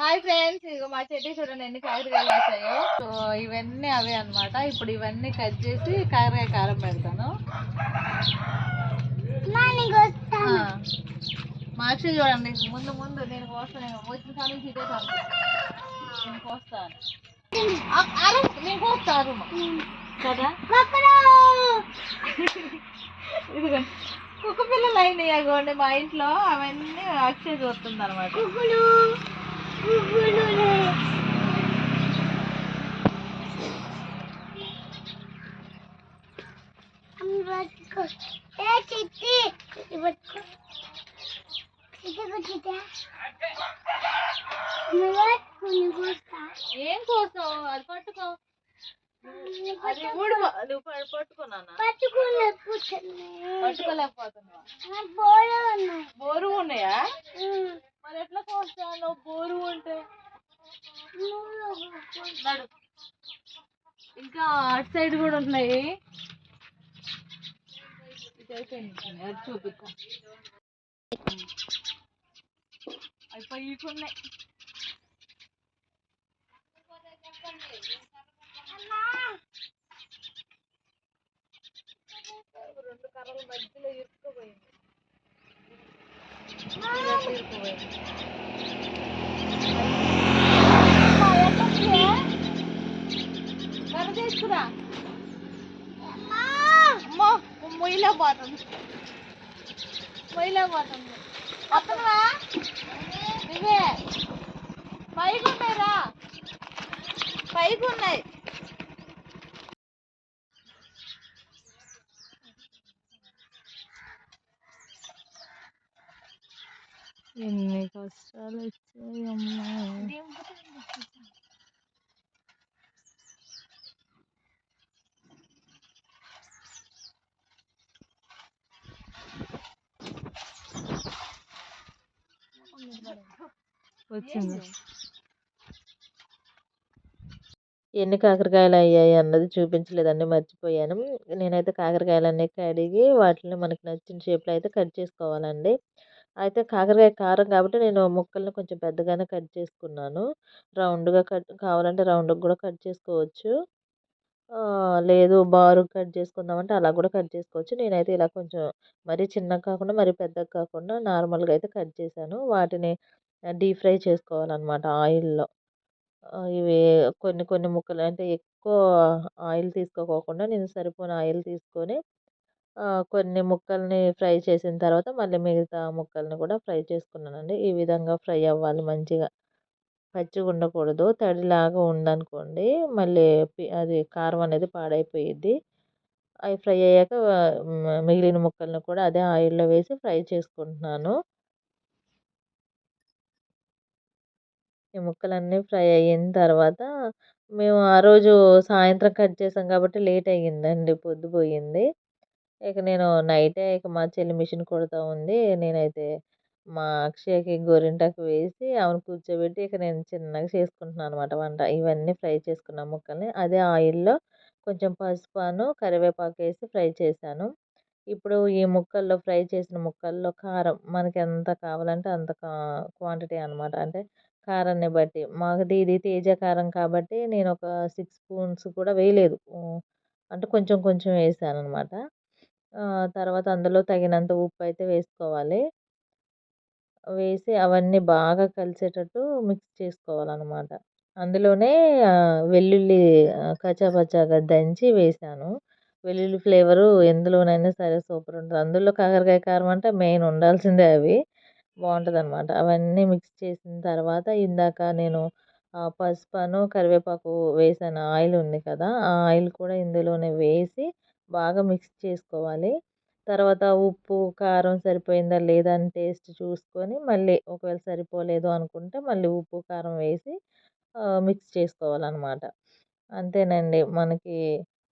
Hi friends ఇగో మా చెట్టు చూడండి ఎన్ని కాకరకాయలు వేసాయో సో ఇవన్నీ అవే అన్నమాట. ఇప్పుడు ఇవన్నీ కట్ చేసి కాకరకాయ కారం పెడతాను. ఆ. మా అక్షయ్ చూడండి ముందు ముందు నేను కోస్తాను నేను వచ్చిన కాడ నుంచి ఇదే నేను కోస్తాను. నేను కోస్తాను కదా? కుక్క పిల్లలు అయినాయి అగోండి మా ఇంట్లో. అవన్నీ అక్షయ్ చూస్తుంది అనమాట ఏం కోస్తావు అది పట్టుకో. అది ఊడి నువ్వు ప- పట్టుకున్నానా? పట్టుకోలేకపోతున్నావా? బోరు ఉన్నాయా. మరి ఎట్లా కోస్తావు బోరు ఉంటే నడు. ఇంకా అటు సైడ్ కూడా ఉన్నాయి. ఇటు అయిపోయింది. అటు చూపిస్తా అవి ఉన్నాయి రెండు కర్రలు మధ్యలో ఇరుక్కుపోయింది. ఇదంతా ఇరుక్కుపోయింది కర్ర తీసుకురా అమ్మో పోతుంది పోతుంది ఇవే పైకి ఉన్నాయి రా పైకి ఉన్నాయి ఎన్ని కష్టాలు వచ్చాయి అమ్మా. వచ్చింది. ఎన్ని కాకరకాయలు అయ్యాయి అన్నది చూపించలేదండి మర్చిపోయాను. నేనైతే కాకరకాయలన్నీ కడిగి వాటిని మనకి నచ్చిన షేప్లో అయితే కట్ చేసుకోవాలండి. అయితే కాకరకాయ కారం కాబట్టి నేను ముక్కల్ని కొంచెం పెద్దగానే కట్ చేసుకున్నాను. రౌండ్గా కట్ కావాలంటే రౌండ్గా కూడా కట్ చేసుకోవచ్చు. లేదు బారు కట్ చేసుకుందామంటే అలా కూడా కట్ చేసుకోవచ్చు. నేనైతే ఇలా కొంచెం మరీ చిన్నగా కాకుండా మరీ పెద్దగా కాకుండా నార్మల్గా అయితే కట్ చేశాను. వాటిని డీప్ ఫ్రై చేసుకోవాలన్నమాట ఆయిల్లో. ఇవి కొన్ని కొన్ని ముక్కలు అంటే ఎక్కువ ఆయిల్ తీసుకోకోకుండా నేను సరిపోని ఆయిల్ తీసుకొని కొన్ని ముక్కల్ని ఫ్రై చేసిన తర్వాత మళ్ళీ మిగతా ముక్కల్ని కూడా ఫ్రై చేసుకున్నానండి. ఈ విధంగా ఫ్రై అవ్వాలి మంచిగా. పచ్చిగా ఉండకూడదు. తడిలాగా ఉందనుకోండి మళ్ళీ అది కారం అనేది పాడైపోయిద్ది. అవి ఫ్రై అయ్యాక మిగిలిన ముక్కల్ని కూడా అదే ఆయిల్లో వేసి ఫ్రై చేసుకుంటున్నాను. ఈ ముక్కలన్నీ ఫ్రై అయిన తర్వాత మేము ఆ రోజు సాయంత్రం కట్ చేసాం కాబట్టి లేట్ అయ్యిందండి. పొద్దుపోయింది ఇక నేను నైటే ఇక మా చెల్లి మిషన్ కుడతా ఉంది. నేనైతే మా అక్షయకి గోరింటాకు వేసి ఆమెను కూర్చోబెట్టి ఇక నేను చిన్నగా చేసుకుంటున్నాను అనమాట వంట. ఇవన్నీ ఫ్రై చేసుకున్న ముక్కల్ని. అదే ఆయిల్లో కొంచెం పసుపాను కరివేపాకు వేసి ఫ్రై చేశాను. ఇప్పుడు ఈ ముక్కల్లో ఫ్రై చేసిన ముక్కల్లో కారం మనకి ఎంత కావాలంటే అంత క్వాంటిటీ అనమాట అంటే కారాన్ని బట్టి. మాది ఇది తేజ కారం కాబట్టి నేను ఒక సిక్స్ స్పూన్స్ కూడా వేయలేదు. అంటే కొంచెం కొంచెం వేసాను అనమాట తర్వాత అందులో తగినంత ఉప్పు అయితే వేసుకోవాలి. వేసి అవన్నీ బాగా కలిసేటట్టు మిక్స్ చేసుకోవాలన్నమాట. అందులోనే వెల్లుల్లి కచాపచాగా కచ్చాపచ్చాగా దంచి వేసాను. వెల్లుల్లి ఫ్లేవరు ఎందులోనైనా సరే సూపర్ ఉంటుంది. అందులో కాకరకాయ కారం అంటే మెయిన్ ఉండాల్సిందే అవి. బాగుంటుంది అనమాట అవన్నీ మిక్స్ చేసిన తర్వాత ఇందాక నేను పసుపును కరివేపాకు వేసాను. ఆయిల్ ఉంది కదా ఆ ఆయిల్ కూడా ఇందులోనే వేసి బాగా మిక్స్ చేసుకోవాలి. తర్వాత ఉప్పు కారం సరిపోయిందా లేదా అని టేస్ట్ చూసుకొని మళ్ళీ ఒకవేళ సరిపోలేదు అనుకుంటే మళ్ళీ ఉప్పు కారం వేసి మిక్స్ చేసుకోవాలన్నమాట. అంతేనండి. మనకి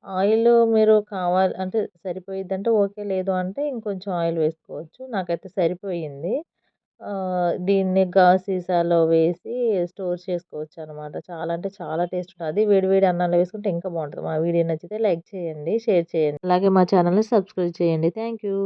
ఆయిల్ మీరు కావాలి అంటే సరిపోయిద్దంటే ఓకే లేదు అంటే ఇంకొంచెం ఆయిల్ వేసుకోవచ్చు. నాకైతే సరిపోయింది. దీన్ని గాజు సీసాలో వేసి స్టోర్ చేసుకోవచ్చు అనమాట చాలా అంటే చాలా టేస్ట్ ఉంటుంది. అది వేడి వేడి అన్నంలో వేసుకుంటే ఇంకా బాగుంటుంది. మా వీడియో నచ్చితే లైక్ చేయండి షేర్ చేయండి. అలాగే మా ఛానల్ని సబ్స్క్రైబ్ చేయండి. Thank you